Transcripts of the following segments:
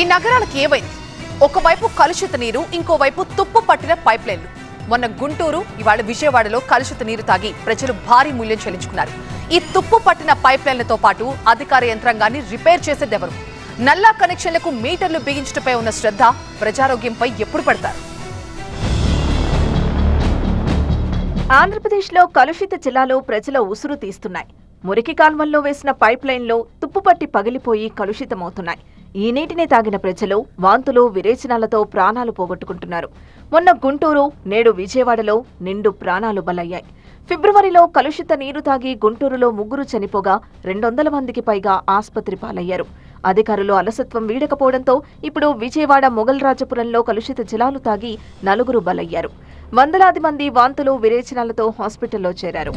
ఈ నగరాలకు ఏమైంది? ఒకవైపు కలుషిత నీరు ఇంకోవైపు తుప్పు పట్టిన పైప్ లైన్లు మొన్న గుంటూరు ఇవాళ విజయవాడలో కలుషిత నీరు తాగి ప్రజలు భారీ మూల్యం చెల్లించుకున్నారు. ఈ తుప్పు పట్టిన పైప్ లైన్లతో పాటు అధికార యంత్రాంగాన్ని రిపేర్ చేసేదెవరు నల్లా కనెక్షన్లకు మీటర్లు బిగించటపై ఉన్న శ్రద్ధ ప్రజారోగ్యంపై ఎప్పుడు పడతారు? ఆంధ్రప్రదేశ్లో కలుషిత జిల్లాలో ప్రజల ఉసురు తీస్తున్నాయి. మురికి కాల్వల్లో వేసిన పైప్ లైన్లో తుప్పుపట్టి పగిలిపోయి కలుషితమవుతున్నాయి. ఈ నీటిని తాగిన ప్రజలు వాంతులు విరేచనాలతో ప్రాణాలు పోగొట్టుకుంటున్నారు. మొన్న గుంటూరు నేడు విజయవాడలో నిండు ప్రాణాలు బలయ్యాయి. ఫిబ్రవరిలో కలుషిత నీరు తాగి గుంటూరులో ముగ్గురు చనిపోగా రెండొందల మందికి పైగా ఆసుపత్రి పాలయ్యారు. అధికారులు అలసత్వం వీడకపోవడంతో ఇప్పుడు విజయవాడ మొగల్ రాజపురంలో కలుషిత జలాలు తాగి నలుగురు బలయ్యారు. వందలాది మంది వాంతులు విరేచనాలతో హాస్పిటల్లో చేరారు.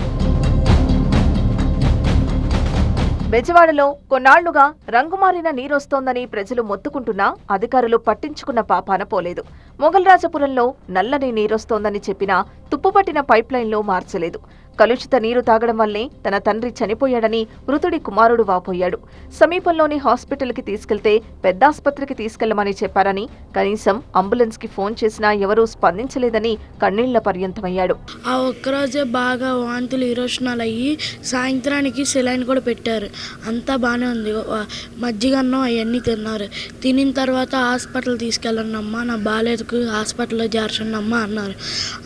బెజవాడలో కొన్నాళ్ళుగా రంగుమారిన నీరొస్తోందని ప్రజలు మొత్తుకుంటున్నా అధికారులు పట్టించుకున్న పాపాన పోలేదు. మొగల్రాజపురంలో నల్లని నీరొస్తోందని చెప్పినా తుప్పుపట్టిన పైప్లైన్లో మార్చలేదు. కలుషిత నీరు తాగడం వల్లే తన తండ్రి చనిపోయాడని మృతుడి కుమారుడు వాపోయాడు. సమీపంలోని హాస్పిటల్కి తీసుకెళ్తే పెద్దాసుపత్రికి తీసుకెళ్ళమని చెప్పారని కనీసం అంబులెన్స్కి ఫోన్ చేసినా ఎవరూ స్పందించలేదని కన్నీళ్ళ పర్యంతమయ్యాడు. ఆ ఒక్కరోజే బాగా వాంతులు ఇరోషనాలు అయ్యి సాయంత్రానికి సెలైన్ కూడా పెట్టారు. అంతా బాగానే ఉంది. మజ్జిగన్నం మజ్జిగ అన్నం అవన్నీ తిన్నారు. తినిన తర్వాత హాస్పిటల్ తీసుకెళ్ళనమ్మా నా బాలేదుకు హాస్పిటల్లో చేర్చండి అమ్మా అన్నారు.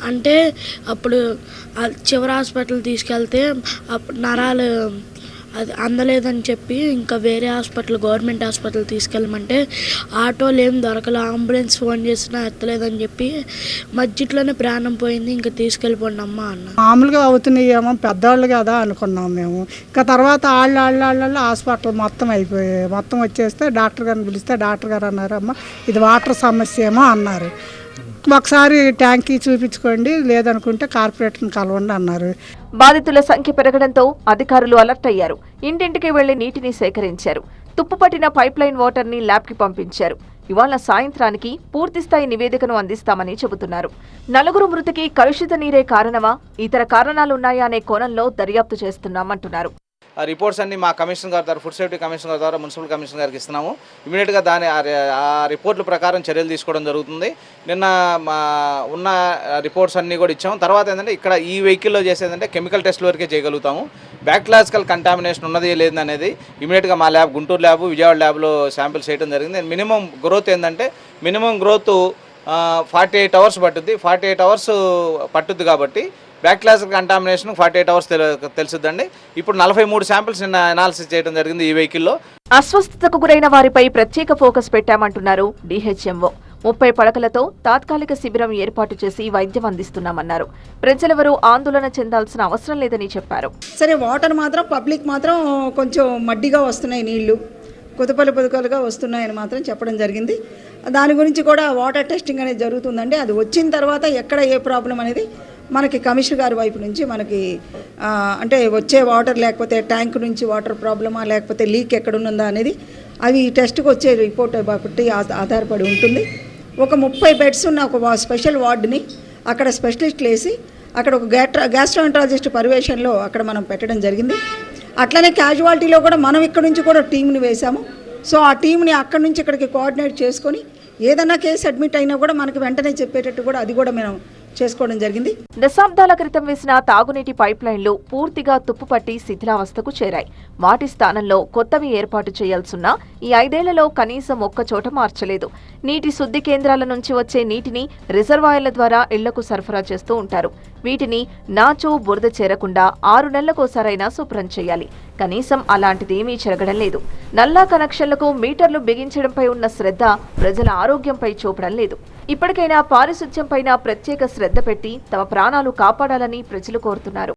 అంటే అప్పుడు చివరి హాస్పిటల్ హాస్పిటల్ తీసుకెళ్తే అప్పుడు నరాలు అది అందలేదని చెప్పి ఇంకా వేరే హాస్పిటల్ గవర్నమెంట్ హాస్పిటల్ తీసుకెళ్ళమంటే ఆటోలు ఏం దొరకలే. అంబులెన్స్ ఫోన్ చేసినా ఎత్తలేదని చెప్పి మధ్యలోనే ప్రాణం పోయింది. ఇంకా తీసుకెళ్ళిపోండి అమ్మ అన్న. మామూలుగా అవుతున్నాయేమో పెద్దవాళ్ళు కదా అనుకున్నాం మేము. ఇంకా తర్వాత వాళ్ళు వాళ్ళు వాళ్ళు హాస్పిటల్ మొత్తం అయిపోయాయి మొత్తం వచ్చేస్తే డాక్టర్ గారిని పిలిస్తే డాక్టర్ గారు అన్నారు అమ్మ ఇది వాటర్ సమస్య ఏమో అన్నారు. ఒకసారి ట్యాంకీ చూపించుకోండి లేదనుకుంటే కార్పొరేటర్ని కలవండి అన్నారు. బాధితుల సంఖ్య పెరగడంతో అధికారులు అలర్ట్ అయ్యారు. ఇంటింటికి వెళ్ళి నీటిని సేకరించారు. తుప్పుపట్టిన పైప్లైన్ వాటర్ని ల్యాబ్కి పంపించారు. ఇవాళ సాయంత్రానికి పూర్తిస్థాయి నివేదికను అందిస్తామని చెబుతున్నారు. నలుగురు మృతికి కలుషిత నీరే కారణమా? ఇతర కారణాలున్నాయా అనే కోణంలో దర్యాప్తు చేస్తున్నామంటున్నారు. రిపోర్ట్స్ అన్ని మా కమిషనర్ గారి ద్వారా ఫుడ్ సేఫ్టీ కమిషనర్ గారి ద్వారా మున్సిపల్ కమిషనర్ గారికి ఇస్తున్నాము. ఇమీడియట్గా దాని ఆ రిపోర్ట్ల ప్రకారం చర్యలు తీసుకోవడం జరుగుతుంది. నిన్న మా ఉన్న రిపోర్ట్స్ అన్నీ కూడా ఇచ్చాము. తర్వాత ఏంటంటే ఇక్కడ ఈ వెహికల్లో చేసేదంటే కెమికల్ టెస్ట్ వరకే చేయగలుగుతాము. బ్యాక్లాజికల్ కంటామినేషన్ ఉన్నది లేదు అనేది ఇమీడియట్గా మా ల్యాబ్ గుంటూరు ల్యాబ్ విజయవాడ ల్యాబ్లో శాంపిల్స్ చేయడం జరిగింది. మినిమం గ్రోత్ ఏంటంటే minimum growth forty eight hours పట్టుద్ది. ఫార్టీ ఎయిట్ అవర్స్ పట్టుద్ది కాబట్టి బ్యాక్లాస్ కంటామినేషన్ ఫార్టీ ఎయిట్ అవర్స్ తెలుసుద్దండి. ఇప్పుడు నలభై మూడు శాంపిల్స్ నిన్న అనాలిసిస్ చేయడం జరిగింది ఈ వెహికల్లో అస్వస్థతకు గురైన వారిపై ప్రత్యేక ఫోకస్ పెట్టామంటున్నారు డీహెచ్ఎంఓ ముప్పై పడకలతో తాత్కాలిక శిబిరం ఏర్పాటు చేసి వైద్యం అందిస్తున్నామన్నారు. ప్రజలెవరూ ఆందోళన చెందాల్సిన అవసరం లేదని చెప్పారు. సరే వాటర్ మాత్రం పబ్లిక్ మాత్రం కొంచెం మడ్డిగా వస్తున్నాయి నీళ్ళు. కుతపలు పొదుకలుగా వస్తున్నాయని మాత్రం చెప్పడం జరిగింది. దాని గురించి కూడా వాటర్ టెస్టింగ్ అనేది జరుగుతుందండి. అది వచ్చిన తర్వాత ఎక్కడ ఏ ప్రాబ్లం అనేది మనకి కమిషనర్ గారి వైపు నుంచి మనకి అంటే వచ్చే వాటర్ లేకపోతే ట్యాంక్ నుంచి వాటర్ ప్రాబ్లమా లేకపోతే లీక్ ఎక్కడున్నదా అనేది అవి టెస్ట్కి వచ్చే రిపోర్ట్ బట్టి ఆధారపడి ఉంటుంది. ఒక ముప్పై బెడ్స్ ఉన్న ఒక స్పెషల్ వార్డుని అక్కడ స్పెషలిస్ట్లు వేసి అక్కడ ఒక గ్యాట్రా గ్యాస్ట్రాంట్రాలజిస్ట్ పర్యవేక్షణలో అక్కడ మనం పెట్టడం జరిగింది. అట్లనే క్యాజువాలిటీలో కూడా మనం ఇక్కడ నుంచి కూడా టీంని వేశాము. సో ఆ టీంని అక్కడి నుంచి ఇక్కడికి కోఆర్డినేట్ చేసుకొని ఏదైనా కేసు అడ్మిట్ అయినా కూడా మనకు వెంటనే చెప్పేటట్టు కూడా అది కూడా మేము చేసుకోవడం జరిగింది. దశాబ్దాల క్రితం వేసిన తాగునీటి పైప్ లైన్లు పూర్తిగా తుప్పుపట్టి శిథిలావస్థకు చేరాయి. వాటి స్థానంలో కొత్తవి ఏర్పాటు చేయాల్సున్నా ఈ ఐదేళ్ళలో కనీసం ఒక్క చోట మార్చలేదు. నీటి శుద్ధి కేంద్రాల నుంచి వచ్చే నీటిని రిజర్వాయర్ల ద్వారా ఇళ్ళకు సరఫరా చేస్తూ ఉంటారు. వీటిని నాచు బురద చేరకుండా ఆరు నెలలకోసారైనా శుభ్రం చేయాలి. కనీసం అలాంటిదేమీ జరగడం లేదు. నల్లా కనెక్షన్లకు మీటర్లు బిగించడంపై ఉన్న శ్రద్ధ ప్రజల ఆరోగ్యంపై చూపడం లేదు. ఇప్పటికైనా పారిశుధ్యంపైన ప్రత్యేక శ్రద్ధ పెట్టి తమ ప్రాణాలు కాపాడాలని ప్రజలు కోరుతున్నారు.